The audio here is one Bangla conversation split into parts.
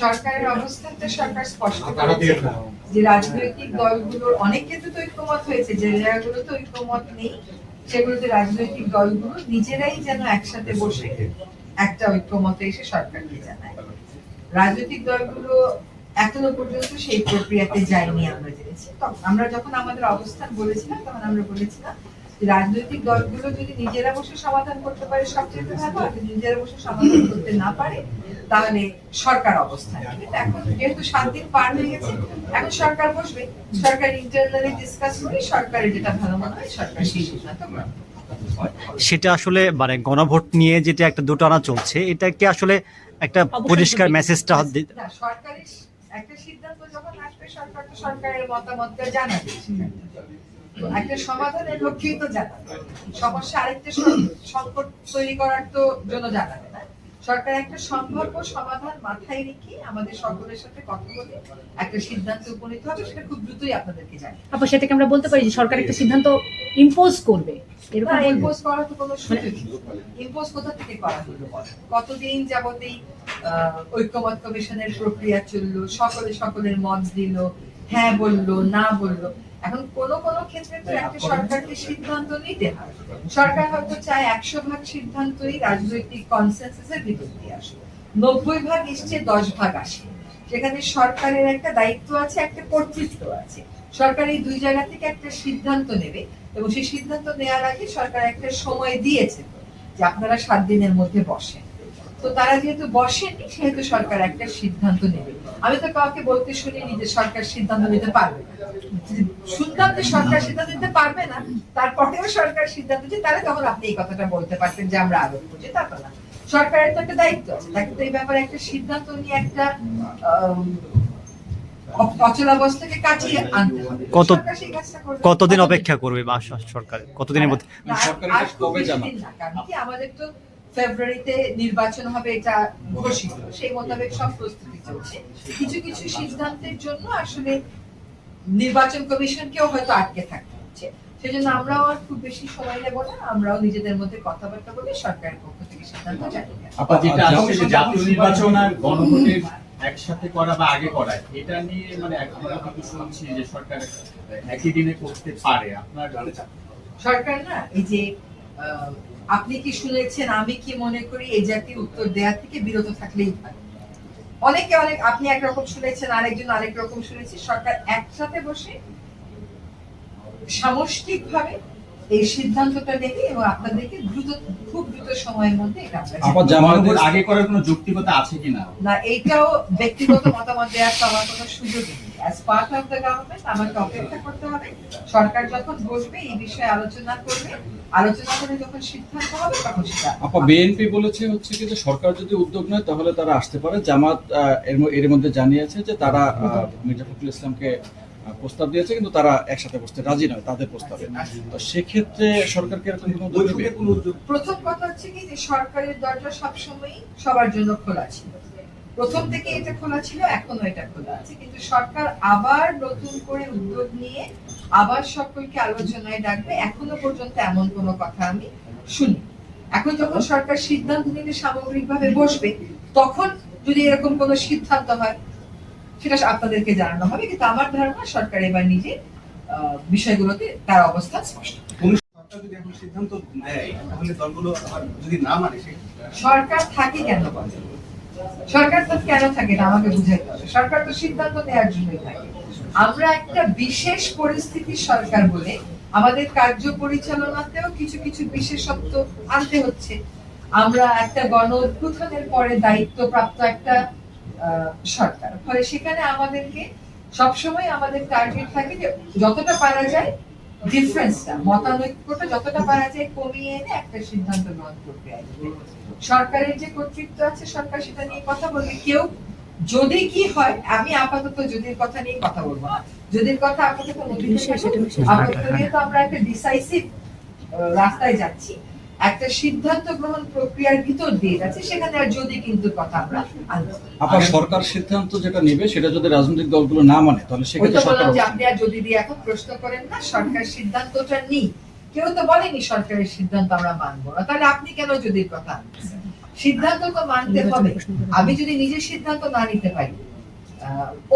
সরকারের অবস্থানটা সরকার স্পষ্ট যে রাজনৈতিক দলগুলোর অনেক ক্ষেত্রে তো ঐক্যমত হয়েছে যে জায়গাগুলোতে ঐক্যমত নেই সেগুলোতে রাজনৈতিক দলগুলো নিজেরাই যেন একসাথে বসে একটা ঐক্যমতে এসে সরকারকে জানায়। রাজনৈতিক দলগুলো এখনও পর্যন্ত সেই প্রক্রিয়াতে যায়নি আমরা জেনেছি। আমরা যখন আমাদের অবস্থান বলেছিলাম তখন আমরা বলেছিলাম রাজনৈতিক দলগুলো যদি নিজেরা বসে সমাধান করতে পারে সবচেয়ে ভালো আর নিজেরা বসে সমাধান করতে না পারে তাহলে সরকার। তো এখন যেহেতু সাত দিন পার হয়ে গেছে এখন সরকার বসবে। সরকার ইন্টারনালি ডিসকাস করে সরকারের যেটা ভালো মনে হয় সরকার সেই সিদ্ধান্ত সেটা আসলে মানে গণভোট নিয়ে যেটা একটা দুটানা চলছে এটা কি আসলে একটা পরিষ্কার মেসেজটা সরকারের একটা সিদ্ধান্ত যখন আসবে সরকার তো সরকারের মতামতটা জানাবে। একটা সমাধানের লক্ষ্যেই তো সমস্যা আরেকটা সংকট তৈরি করার তো জন্য না? সরকার একটা সম্ভাব্য সমাধান মাথায় রেখে আমাদের সকলের সাথে কথা বলে একটা সিদ্ধান্ত উপনীত হবে সেটা খুব দ্রুতই আপনাদেরকে আপা সেটাকে আমরা বলতে পারি যে সরকার একটা সিদ্ধান্ত ইম্পোজ করবে? এরকম? ইম্পোজ করার তো কোনো সুযোগ ইম্পোজ কোথা থেকে করা হলো কতদিন যাবতেই আহ, ঐক্যমত কমিশনের প্রক্রিয়া চলল? সকলে সকলের মত দিল হ্যাঁ বলল না বলল। এখন কোন কোন ক্ষেত্রে তো একটা সরকারকে সিদ্ধান্ত নিতে হয়। সরকার হয়তো চায় একশো ভাগ সিদ্ধান্তই রাজনৈতিক কনসেন্সাসের ভিতর দিয়ে আসে নব্বই ভাগ এসছে দশ ভাগ আসে। সেখানে সরকারের একটা দায়িত্ব আছে একটা কর্তৃত্ব আছে। সরকার এই দুই জায়গা থেকে একটা সিদ্ধান্ত নেবে এবং সেই সিদ্ধান্ত নেওয়ার আগে সরকার একটা সময় দিয়েছে। যে আপনারা সাত দিনের মধ্যে বসেন। তো তারা যেহেতু বসেনি সেহেতু সরকার একটা সিদ্ধান্ত নেবে আমি তো কাউকে বলতে শুনিনি যে সরকার সিদ্ধান্ত নিতে পারবে যে সরকার সিদ্ধান্ত নিতে পারবে না তারপরেও সরকার সিদ্ধান্ত যে তাহলে তখন আপনি এই কথাটা বলতে পারতেন যে আমরা আরোপ করছি তা তো না সরকারের তো একটা দায়িত্ব আছে তাকে তো এই ব্যাপারে একটা সিদ্ধান্ত নিয়ে একটা অচলাবস্থাকে কাটিয়ে আনতে হবে কত-। কতদিন কতদিন? অপেক্ষা করবে বা সরকার কতদিনের মধ্যে না, সরকারের কাছে কবে বেশি জানাবে? দিন না, কারণ কি আমাদের তো ফেব্রুয়ারিতে নির্বাচন হবে এটা ঘোষিত। সেই মোতাবেক সব প্রস্তুতি চলছে। কিছু কিছু সিদ্ধান্তের জন্য আসলে নির্বাচন কমিশনকেও হয়তো আটকে থাকতে হচ্ছে। সেজন্য আমরাও আর খুব বেশি সময় নেব না। আমরাও নিজেদের মধ্যে কথাবার্তা বলে সরকারের পক্ষ থেকে সিদ্ধান্ত জানিয়ে যেটা জাতীয় নির্বাচন আর গণভোটের একসাথে করা বা আগে করা এটা নিয়ে মানে আমরা কিন্তু শুনছি যে সরকার একই দিনে করতে পারে। আপনার সরকার না এই যে আপনি কি শুনেছেন? আমি কি মনে করি এই জাতীয় উত্তর দেওয়া থেকে বিরত থাকলেই ভালো অনেকে অনেক আপনি একরকম শুনেছেন আরেকজন আরেক রকম শুনেছি সরকার একসাথে বসে সামষ্টিক ভাবে এই সিদ্ধান্তটা নেবে এবং আপনাদেরকে দ্রুত খুব দ্রুত সময়ের মধ্যে এটা আগে করার কোনো যৌক্তিকতা আছে কিনা? না এইটাও ব্যক্তিগত মতামত দেওয়ার তো আমার কোনো সুযোগ নেই। As part of the government আমাকে অপেক্ষা করতে হবে। সরকার যখন বসবে এই বিষয়ে আলোচনা করবে। আলোচনা করে যখন সিদ্ধান্ত হবে তখন সেটা আপা বিএনপি বলেছে হচ্ছে কি যে সরকার যদি উদ্যোগ নেয় তাহলে তারা আসতে পারে। জামাত আহ, এর মধ্যে জানিয়েছে যে তারা মির্জা ফখরুল ইসলামকে প্রস্তাব দিয়েছে কিন্তু তারা একসাথে বসতে রাজি নয় তাদের প্রস্তাবে। তো সেক্ষেত্রে সরকারকে এরকম কোনো উদ্যোগ প্রথম কথা হচ্ছে কি যে সরকারের দরজা সবসময়ই সবার জন্য খোলা ছিল। প্রথম থেকে এটা খোলা ছিল এখনও এটা খোলা আছে। কিন্তু সরকার আবার নতুন করে উদ্যোগ নিয়ে আবার সকলকে আলোচনায় ডাকবে। এখনও পর্যন্ত এমন কোনো কথা আমি শুনি। এখন যখন সরকার সিদ্ধান্ত নিতে সামগ্রিকভাবে বসবে তখন যদি এরকম কোনো সিদ্ধান্ত হয় সেটা আপনাদেরকে জানানো হবে। কিন্তু আমার ধারণা সরকার এবার নিজে আহ, বিষয়গুলোতে তার অবস্থান স্পষ্ট মানে সরকার থাকে কেন বলে? সরকার তো কেন থাকে না? আমাকে বুঝাইতে হবে। সরকার তো সিদ্ধান্ত নেওয়ার জন্যই থাকে। আমরা একটা বিশেষ পরিস্থিতির সরকার বলে আমাদের কার্য পরিচালনাতেও কিছু কিছু বিশেষত্ব আনতে হচ্ছে। আমরা একটা গণ অভ্যুত্থানের পরে দায়িত্বপ্রাপ্ত একটা সরকার। ফলে সেখানে আমাদেরকে সবসময় আমাদের টার্গেট থাকে যে যতটা পারা যায় ডিফারেন্সটা মতানৈক্যটা যতটা পারা যায় কমিয়ে এনে একটা সিদ্ধান্ত গ্রহণ করতে আসবে সরকারের যে কর্তৃত্ব আছে সরকার সেটা নিয়ে কথা বলবে। কেউ যদি কি হয় আমি আপাতত যদির কথা নিয়ে কথা বলব যদির কথা আপাতত নদীতে থাকুক। আপাতত আমরা একটা ডিসাইসিভ রাস্তায় যাচ্ছি। একটা সিদ্ধান্ত গ্রহণ প্রক্রিয়ার ভিতর দিয়ে যাচ্ছে সেখানে আর যদি কিন্তু কথা আমরা আনব সরকার সিদ্ধান্ত যেটা নেবে সেটা যদি রাজনৈতিক দলগুলো না মানে তাহলে সেক্ষেত্রে তো সরকার বললাম যে আপনি আর যদি দিয়ে এখন প্রশ্ন করেন না সরকার সিদ্ধান্তটা নেই কেউ তো বলেনি সরকারের সিদ্ধান্ত আমরা মানবো না। তাহলে আপনি কেন যদি কথা সিদ্ধান্ত তো মানতে হবে। আমি যদি নিজের সিদ্ধান্ত না নিতে পারি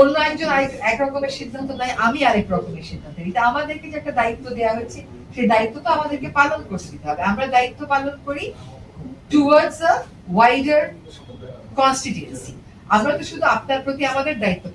অন্য একজন এক রকমের সিদ্ধান্ত নেয় আমি আরেক রকমের সিদ্ধান্ত। এটা আমাদেরকে যে একটা দায়িত্ব দেওয়া হয়েছে সেই দায়িত্ব তো আমাদেরকে পালন করতে দিতে হবে। আমরা দায়িত্ব পালন করি টুয়ার্ডস আ ওয়াইডার কনস্টিটিউয়েন্সি আমরা তো শুধু আপনার প্রতি আমাদের দায়িত্ব